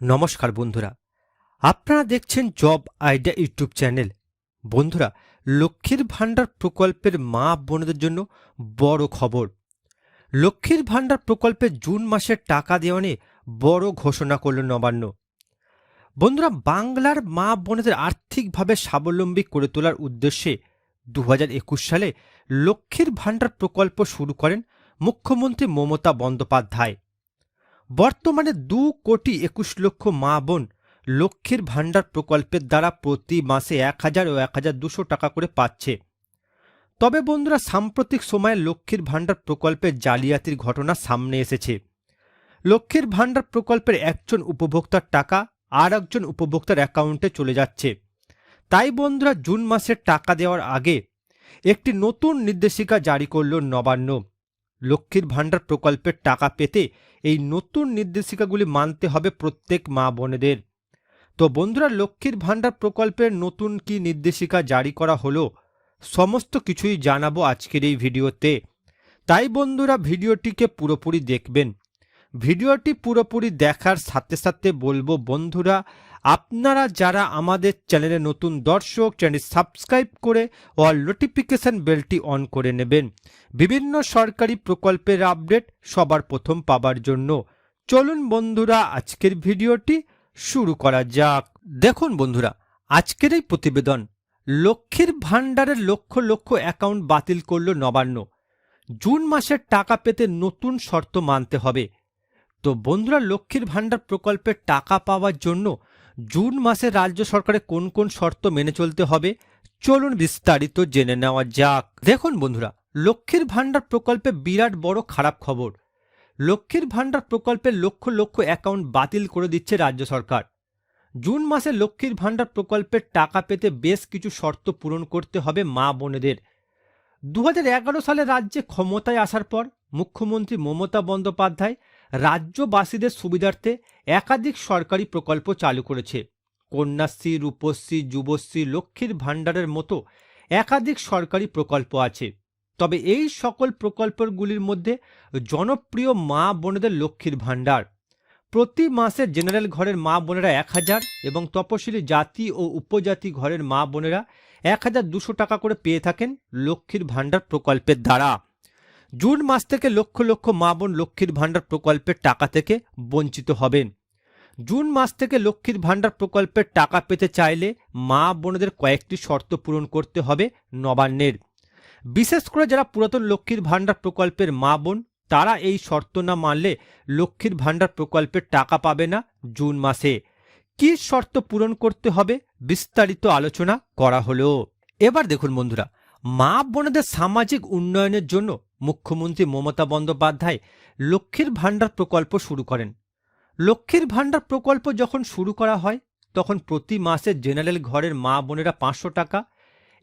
নমস্কার বন্ধুরা। আপনারা দেখছেন জব আইডিয়া ইউটিউব চ্যানেল। বন্ধুরা, লক্ষ্মীর ভাণ্ডার প্রকল্পের মা বোনদের জন্য বড় খবর। লক্ষ্মীর ভাণ্ডার প্রকল্পে জুন মাসের টাকা দেওয়া বড় ঘোষণা করল নবান্ন। বন্ধুরা, বাংলার মা বোনদের আর্থিকভাবে স্বাবলম্বী করে তোলার উদ্দেশ্যে দু হাজার একুশ সালে লক্ষ্মীর ভাণ্ডার প্রকল্প শুরু করেন মুখ্যমন্ত্রী মমতা বন্দ্যোপাধ্যায়। বর্তমানে দু কোটি একুশ লক্ষ মা বোন লক্ষ্মীর ভাণ্ডার প্রকল্পের দ্বারা প্রতি মাসে এক হাজার ও এক হাজার দুশো টাকা করে পাচ্ছে। তবে বন্ধুরা, সাম্প্রতিক সময়ে লক্ষ্মীর ভাণ্ডার প্রকল্পের জালিয়াতির ঘটনা সামনে এসেছে। লক্ষ্মীর ভাণ্ডার প্রকল্পের একজন উপভোক্তার টাকা আর একজন উপভোক্তার অ্যাকাউন্টে চলে যাচ্ছে। তাই বন্ধুরা, জুন মাসের টাকা দেওয়ার আগে একটি নতুন নির্দেশিকা জারি করল নবান্ন। লক্ষ্মীর ভাণ্ডার প্রকল্পের টাকা পেতে এই নতুন নির্দেশিকাগুলি মানতে হবে প্রত্যেক মা বোনেদের। তো বন্ধুরা, লক্ষ্মীর ভাণ্ডার প্রকল্পের নতুন কি নির্দেশিকা জারি করা হলো সমস্ত কিছুই জানাব আজকের এই ভিডিওতে। তাই বন্ধুরা, ভিডিওটিকে পুরোপুরি দেখবেন। ভিডিওটি পুরোপুরি দেখার সাথে সাথে বলব, বন্ধুরা আপনারা যারা আমাদের চ্যানেলে নতুন দর্শক চ্যানেল সাবস্ক্রাইব করে অল নোটিফিকেশন বেলটি অন করে নেবেন। বিভিন্ন সরকারি প্রকল্পের আপডেট সবার প্রথম পাবার জন্য। চলুন বন্ধুরা, আজকের ভিডিওটি শুরু করা যাক। দেখুন বন্ধুরা, আজকের এই প্রতিবেদন, লক্ষ্মীর ভাণ্ডারের লক্ষ লক্ষ অ্যাকাউন্ট বাতিল করল নবান্ন। জুন মাসের টাকা পেতে নতুন শর্ত মানতে হবে। তো বন্ধুরা, লক্ষ্মীর ভাণ্ডার প্রকল্পের টাকা পাওয়ার জন্য জুন মাসে রাজ্য সরকারের কোন কোন শর্ত মেনে চলতে হবে, চলুন বিস্তারিত জেনে নেওয়া যাক। দেখুন বন্ধুরা, লক্ষ্মীর ভাণ্ডার প্রকল্পে বিরাট বড় খারাপ খবর। লক্ষ্মীর ভাণ্ডার প্রকল্পে লক্ষ লক্ষ অ্যাকাউন্ট বাতিল করে দিচ্ছে রাজ্য সরকার। জুন মাসে লক্ষ্মীর ভাণ্ডার প্রকল্পের টাকা পেতে বেশ কিছু শর্ত পূরণ করতে হবে মা বোনেদের। দু হাজার এগারো সালে রাজ্যে ক্ষমতায় আসার পর মুখ্যমন্ত্রী মমতা বন্দ্যোপাধ্যায় রাজ্যবাসীদের সুবিধার্থে একাধিক সরকারি প্রকল্প চালু করেছে। কন্যাশ্রী, রূপশ্রী, যুবশ্রী, লক্ষ্মীর ভাণ্ডারের মতো একাধিক সরকারি প্রকল্প আছে। তবে এই সকল প্রকল্পগুলির মধ্যে জনপ্রিয় মা বোনেদের লক্ষ্মীর ভাণ্ডার। প্রতি মাসে জেনারেল ঘরের মা বোনেরা এক হাজার এবং তপশিলি জাতি ও উপজাতি ঘরের মা বোনেরা এক হাজার দুশো টাকা করে পেয়ে থাকেন লক্ষ্মীর ভাণ্ডার প্রকল্পের দ্বারা। জুন মাস থেকে লক্ষ লক্ষ মা বোন লক্ষ্মীর ভাণ্ডার প্রকল্পের টাকা থেকে বঞ্চিত হবেন। জুন মাস থেকে লক্ষ্মীর ভাণ্ডার প্রকল্পের টাকা পেতে চাইলে মা বোনদের কয়েকটি শর্ত পূরণ করতে হবে নবান্নের। বিশেষ করে যারা পুরাতন লক্ষ্মীর ভাণ্ডার প্রকল্পের মা বোন, তারা এই শর্ত না মানলে লক্ষ্মীর ভাণ্ডার প্রকল্পের টাকা পাবে না জুন মাসে। কি শর্ত পূরণ করতে হবে বিস্তারিত আলোচনা করা হলো। এবার দেখুন বন্ধুরা মা বোনেদের সামাজিক উন্নয়নের জন্য মুখ্যমন্ত্রী মমতা বন্দ্যোপাধ্যায় লক্ষ্মীর ভাণ্ডার প্রকল্প শুরু করেন। লক্ষ্মীর ভাণ্ডার প্রকল্প যখন শুরু করা হয়, তখন প্রতি মাসে জেনারেল ঘরের মা বোনেরা পাঁচশো টাকা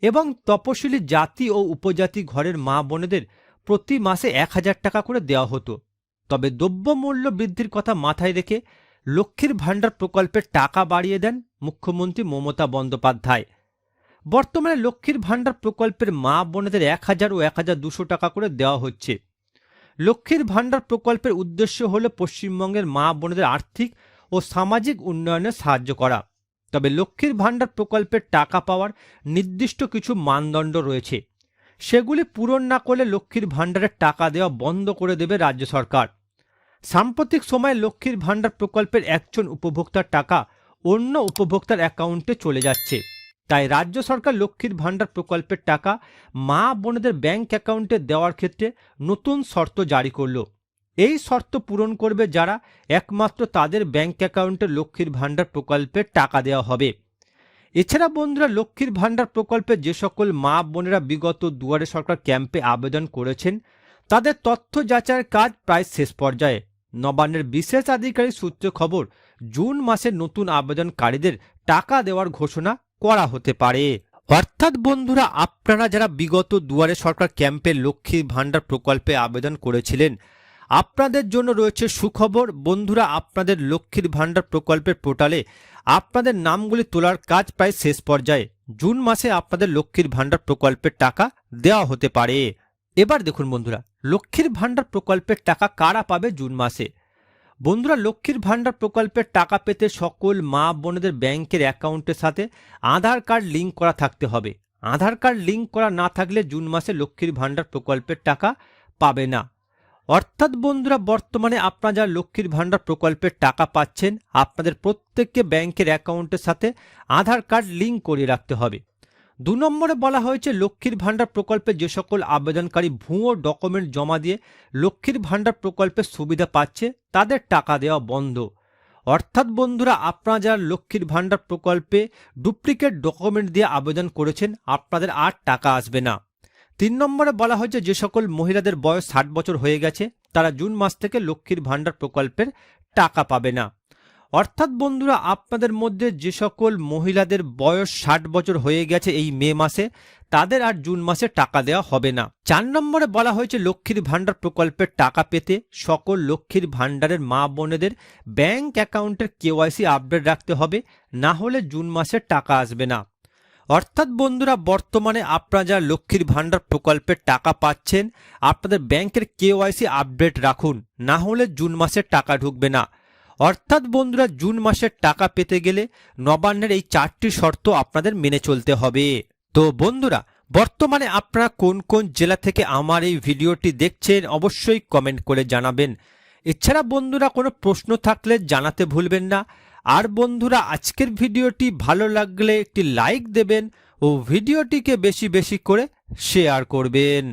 এবং তপশিলি জাতি ও উপজাতি ঘরের মা বোনেদের প্রতি মাসে এক হাজার টাকা করে দেওয়া হতো। তবে দ্রব্যমূল্য বৃদ্ধির কথা মাথায় রেখে লক্ষ্মীর ভাণ্ডার প্রকল্পের টাকা বাড়িয়ে দেন মুখ্যমন্ত্রী মমতা বন্দ্যোপাধ্যায়। বর্তমানে লক্ষ্মীর ভাণ্ডার প্রকল্পের মা বোনেদের এক হাজার ও এক হাজার দুশো টাকা করে দেওয়া হচ্ছে। লক্ষ্মীর ভাণ্ডার প্রকল্পের উদ্দেশ্য হল পশ্চিমবঙ্গের মা বোনেদের আর্থিক ও সামাজিক উন্নয়নে সাহায্য করা। তবে লক্ষ্মীর ভাণ্ডার প্রকল্পের টাকা পাওয়ার নির্দিষ্ট কিছু মানদণ্ড রয়েছে। সেগুলি পূরণ না করলে লক্ষ্মীর ভাণ্ডারের টাকা দেওয়া বন্ধ করে দেবে রাজ্য সরকার। সাম্প্রতিক সময়ে লক্ষ্মীর ভাণ্ডার প্রকল্পের একজন উপভোক্তার টাকা অন্য উপভোক্তার অ্যাকাউন্টে চলে যাচ্ছে। তাই রাজ্য সরকার লক্ষ্মীর ভাণ্ডার প্রকল্পের টাকা মা বোনেদের ব্যাংক অ্যাকাউন্টে দেওয়ার ক্ষেত্রে নতুন শর্ত জারি করল। এই শর্ত পূরণ করবে যারা একমাত্র তাদের ব্যাংক অ্যাকাউন্টে লক্ষ্মীর ভাণ্ডার প্রকল্পের টাকা দেওয়া হবে। এছাড়া বন্ধুরা, লক্ষ্মীর ভাণ্ডার প্রকল্পে যে সকল মা বোনেরা বিগত দুয়ারে সরকার ক্যাম্পে আবেদন করেছেন, তাদের তথ্য যাচাইয়ের কাজ প্রায় শেষ পর্যায়ে। নবান্নের বিশেষ আধিকারিক সূত্রে খবর, জুন মাসে নতুন আবেদনকারীদের টাকা দেওয়ার ঘোষণা করা হতে পারে। অর্থাৎ বন্ধুরা, আপনারা যারা বিগত দুয়ারে সরকার ক্যাম্পে লক্ষ্মী ভাণ্ডার প্রকল্পে আবেদন করেছিলেন, আপনাদের জন্য রয়েছে সুখবর। বন্ধুরা, আপনাদের লক্ষ্মীর ভাণ্ডার প্রকল্পের পোর্টালে আপনাদের নামগুলি তোলার কাজ প্রায় শেষ পর্যায়ে। জুন মাসে আপনাদের লক্ষ্মীর ভাণ্ডার প্রকল্পের টাকা দেওয়া হতে পারে। এবার দেখুন বন্ধুরা, লক্ষ্মীর ভাণ্ডার প্রকল্পের টাকা কারা পাবে জুন মাসে? বন্ধুরা, লক্ষ্মীর ভাণ্ডার প্রকল্পের টাকা পেতে সকল মা বোনেদের ব্যাংকের অ্যাকাউন্টের সাথে আধার কার্ড লিঙ্ক করা থাকতে হবে। আধার কার্ড লিঙ্ক করা না থাকলে জুন মাসে লক্ষ্মীর ভাণ্ডার প্রকল্পের টাকা পাবে না। অর্থাৎ বন্ধুরা, বর্তমানে আপনারা যারা লক্ষ্মীর ভাণ্ডার প্রকল্পের টাকা পাচ্ছেন, আপনাদের প্রত্যেককে ব্যাংকের অ্যাকাউন্টের সাথে আধার কার্ড লিঙ্ক করিয়ে রাখতে হবে। দু নম্বরে বলা হয়েছে, লক্ষ্মীর ভাণ্ডার প্রকল্পে যে সকল আবেদনকারী ভুয়ো ডকুমেন্ট জমা দিয়ে লক্ষ্মীর ভাণ্ডার প্রকল্পের সুবিধা পাচ্ছে, তাদের টাকা দেওয়া বন্ধ। অর্থাৎ বন্ধুরা, আপনারা যারা লক্ষ্মীর ভাণ্ডার প্রকল্পে ডুপ্লিকেট ডকুমেন্ট দিয়ে আবেদন করেছেন, আপনাদের আর টাকা আসবে না। তিন নম্বরে বলা হয়েছে, যে সকল মহিলাদের বয়স ষাট বছর হয়ে গেছে, তারা জুন মাস থেকে লক্ষ্মীর ভাণ্ডার প্রকল্পের টাকা পাবে না। অর্থাৎ বন্ধুরা, আপনাদের মধ্যে যে সকল মহিলাদের বয়স ষাট বছর হয়ে গেছে এই মে মাসে, তাদের আর জুন মাসে টাকা দেওয়া হবে না। চার নম্বরে বলা হয়েছে, লক্ষ্মীর ভাণ্ডার প্রকল্পের টাকা পেতে সকল লক্ষ্মীর ভাণ্ডারের মা বোনেদের ব্যাংক অ্যাকাউন্টের কেওয়াইসি আপডেট রাখতে হবে, না হলে জুন মাসে টাকা আসবে না। অর্থাৎ বন্ধুরা, বর্তমানে আপনারা যা লক্ষ্মীর ভাণ্ডার প্রকল্পের টাকা পাচ্ছেন, আপনাদের ব্যাংকের কেওয়াইসি আপডেট রাখুন, না হলে জুন মাসে টাকা ঢুকবে না। অর্থাৎ বন্ধুরা, জুন মাসের টাকা পেতে গেলে নবান্নের এই চারটি শর্ত আপনাদের মেনে চলতে হবে। তো বন্ধুরা, বর্তমানে আপনারা কোন কোন জেলা থেকে আমার এই ভিডিওটি দেখছেন অবশ্যই কমেন্ট করে জানাবেন। এছাড়া বন্ধুরা, কোনো প্রশ্ন থাকলে জানাতে ভুলবেন না। আর বন্ধুরা, আজকের ভিডিওটি ভালো লাগলে একটি লাইক দেবেন ও ভিডিওটিকে বেশি বেশি করে শেয়ার করবেন।